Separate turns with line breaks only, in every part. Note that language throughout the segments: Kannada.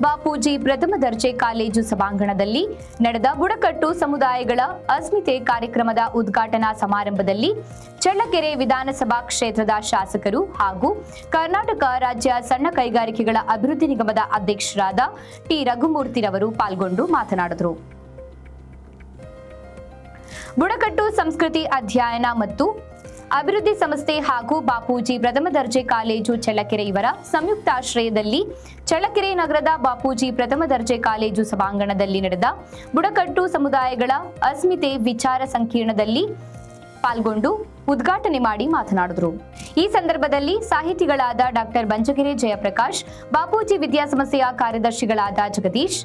ಬಾಪೂಜಿ ಪ್ರಥಮ ದರ್ಜೆ ಕಾಲೇಜು ಸಭಾಂಗಣದಲ್ಲಿ ನಡೆದ ಬುಡಕಟ್ಟು ಸಮುದಾಯಗಳ ಅಸ್ಮಿತೆ ಕಾರ್ಯಕ್ರಮದ ಉದ್ಘಾಟನಾ ಸಮಾರಂಭದಲ್ಲಿ ಚಳ್ಳಕೆರೆ ವಿಧಾನಸಭಾ ಕ್ಷೇತ್ರದ ಶಾಸಕರು ಹಾಗೂ ಕರ್ನಾಟಕ ರಾಜ್ಯ ಸಣ್ಣ ಕೈಗಾರಿಕೆಗಳ ಅಭಿವೃದ್ಧಿ ನಿಗಮದ ಅಧ್ಯಕ್ಷರಾದ ಟಿ. ರಘುಮೂರ್ತಿರವರು ಪಾಲ್ಗೊಂಡು ಮಾತನಾಡಿದರು. ಬುಡಕಟ್ಟು ಸಂಸ್ಕೃತಿ ಅಧ್ಯಯನ ಮತ್ತು ಅಭಿವೃದ್ಧಿ ಸಂಸ್ಥೆ ಹಾಗೂ ಬಾಪೂಜಿ ಪ್ರಥಮ ದರ್ಜೆ ಕಾಲೇಜು ಚಳ್ಳಕೆರೆ ಇವರ ಸಂಯುಕ್ತಾಶ್ರಯದಲ್ಲಿ ಚಳ್ಳಕೆರೆ ನಗರದ ಬಾಪೂಜಿ ಪ್ರಥಮ ದರ್ಜೆ ಕಾಲೇಜು ಸಭಾಂಗಣದಲ್ಲಿ ನಡೆದ ಬುಡಕಟ್ಟು ಸಮುದಾಯಗಳ ಅಸ್ಮಿತೆ ವಿಚಾರ ಸಂಕಿರಣದಲ್ಲಿ ಪಾಲ್ಗೊಂಡು ಉದ್ಘಾಟನೆ ಮಾಡಿ ಮಾತನಾಡಿದರು. ಈ ಸಂದರ್ಭದಲ್ಲಿ ಸಾಹಿತಿಗಳಾದ ಡಾಕ್ಟರ್ ಬಂಜಗೆರೆ ಜಯಪ್ರಕಾಶ್, ಬಾಪೂಜಿ ವಿದ್ಯಾಸಂಸ್ಥೆಯ ಕಾರ್ಯದರ್ಶಿಗಳಾದ ಜಗದೀಶ್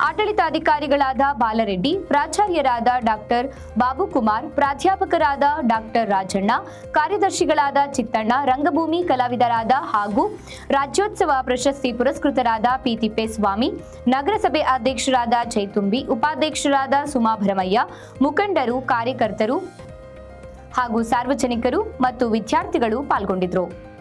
ಆಡಳಿತಾಧಿಕಾರಿಗಳಾದ ಬಾಲರೆಡ್ಡಿ, ಪ್ರಾಚಾರ್ಯರಾದ ಡಾಕ್ಟರ್ ಬಾಬುಕುಮಾರ್, ಪ್ರಾಧ್ಯಾಪಕರಾದ ಡಾಕ್ಟರ್ ರಾಜಣ್ಣ, ಕಾರ್ಯದರ್ಶಿಗಳಾದ ಚಿತ್ತಣ್ಣ, ರಂಗಭೂಮಿ ಕಲಾವಿದರಾದ ಹಾಗೂ ರಾಜ್ಯೋತ್ಸವ ಪ್ರಶಸ್ತಿ ಪುರಸ್ಕೃತರಾದ ಪಿ ತಿಪ್ಪೇಸ್ವಾಮಿ ನಗರಸಭೆ ಅಧ್ಯಕ್ಷರಾದ ಜೈತುಂಬಿ ಉಪಾಧ್ಯಕ್ಷರಾದ ಸುಮಾ ಭರಮಯ್ಯ, ಮುಖಂಡರು, ಕಾರ್ಯಕರ್ತರು ಹಾಗೂ ಸಾರ್ವಜನಿಕರು ಮತ್ತು ವಿದ್ಯಾರ್ಥಿಗಳು ಪಾಲ್ಗೊಂಡಿದ್ದರು.